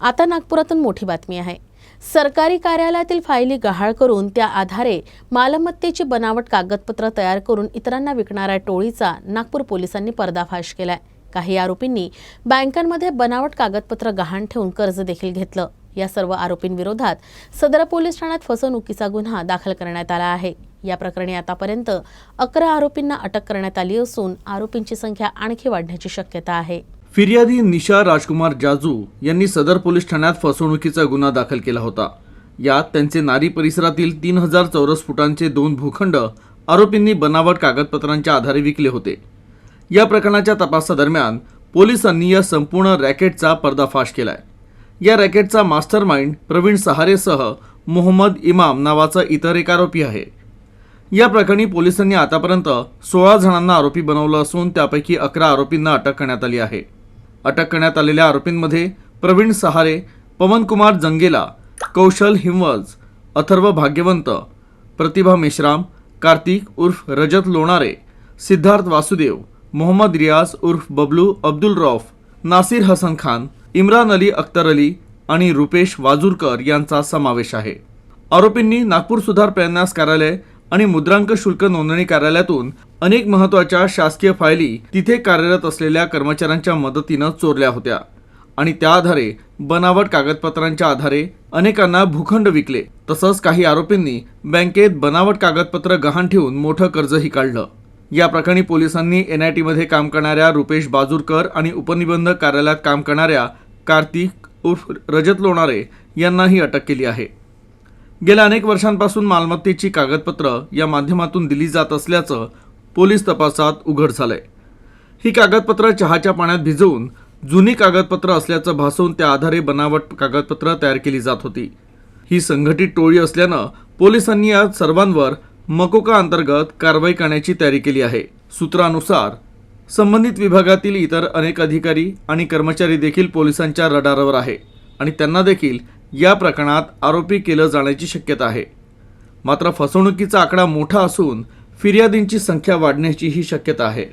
आता नागपुरातून मोठी बातमी आहे. सरकारी कार्यालयातील फायली गहाळ करून त्या आधारे मालमत्तेची बनावट कागदपत्र तयार करून इतरांना विकणाऱ्या टोळीचा नागपूर पोलिसांनी पर्दाफाश केलाय. काही आरोपींनी बँकांमध्ये बनावट कागदपत्र गहाण ठेवून कर्ज देखील घेतलं. या सर्व आरोपींविरोधात सदर पोलीस ठाण्यात फसवणुकीचा गुन्हा दाखल करण्यात आला आहे. या प्रकरणी आतापर्यंत अकरा आरोपींना अटक करण्यात आली असून आरोपींची संख्या आणखी वाढण्याची शक्यता आहे. फिर्यादी निशा राजकुमार जाजू यांनी सदर पोलीस ठाण्यात फसवणुकीचा गुन्हा दाखल केला होता. यात त्यांचे नारी परिसरातील तीन हजार चौरस फुटांचे दोन भूखंड आरोपींनी बनावट कागदपत्रांच्या आधारे विकले होते. या प्रकरणाच्या तपासादरम्यान पोलिसांनी या संपूर्ण रॅकेटचा पर्दाफाश केलाय. या रॅकेटचा मास्टर माइंड प्रवीण सहारेसह मोहम्मद इमाम नावाचा इतर एक आरोपी आहे. या प्रकरणी पोलिसांनी आतापर्यंत सोळा जणांना आरोपी बनवलं असून त्यापैकी अकरा आरोपींना अटक करण्यात आली आहे. अटक करण्यात आलेल्या आरोपींमध्ये प्रवीण सहारे पवनकुमार जंगेला कौशल हिमवज अथर्व भाग्यवंत प्रतिभा मेश्राम कार्तिक उर्फ रजत लोणारे सिद्धार्थ वासुदेव मोहम्मद रियाज उर्फ बबलू अब्दुल रौफ नासिर हसन खान इम्रान अली अख्तर अली आणि रुपेश वाजूरकर यांचा समावेश आहे. आरोपींनी नागपूर सुधार प्रन्यास कार्यालय आणि मुद्रांक शुल्क नोंदणी कार्यालयातून अनेक महत्त्वाच्या शासकीय फायली तिथे कार्यरत असलेल्या कर्मचाऱ्यांच्या मदतीनं चोरल्या होत्या. आणि त्या आधारे बनावट कागदपत्रांच्या आधारे अनेकांना भूखंड विकले. तसंच काही आरोपींनी बँकेत बनावट कागदपत्र गहाण ठेवून मोठं कर्जही काढलं. या प्रकरणी पोलिसांनी आय टीमध्ये काम करणाऱ्या रुपेश बाजूरकर आणि उपनिबंधक कार्यालयात काम करणाऱ्या कार्तिक उर्फ रजत लोणारे यांनाही अटक केली आहे. गेल्या अनेक वर्षांपासून मालमत्तेची कागदपत्र या माध्यमातून दिली जात असल्याचं पोलीस तपासात उघड झालंय. ही कागदपत्र चहाच्या पाण्यात भिजवून जुनी कागदपत्र असल्याचं भासवून त्या आधारे बनावट कागदपत्र तयार केली जात होती. ही संघटित टोळी असल्यानं पोलिसांनी या सर्वांवर मकोका अंतर्गत कारवाई करण्याची तयारी केली आहे. सूत्रानुसार संबंधित विभागातील इतर अनेक अधिकारी आणि कर्मचारी देखील पोलिसांच्या रडारवर आहे आणि त्यांना देखील या प्रकरणात आरोपी केलं जाण्याची शक्यता आहे. मात्र फसवणुकीचा आकडा मोठा असून फिर्यादींची संख्या वाढण्याचीही शक्यता आहे.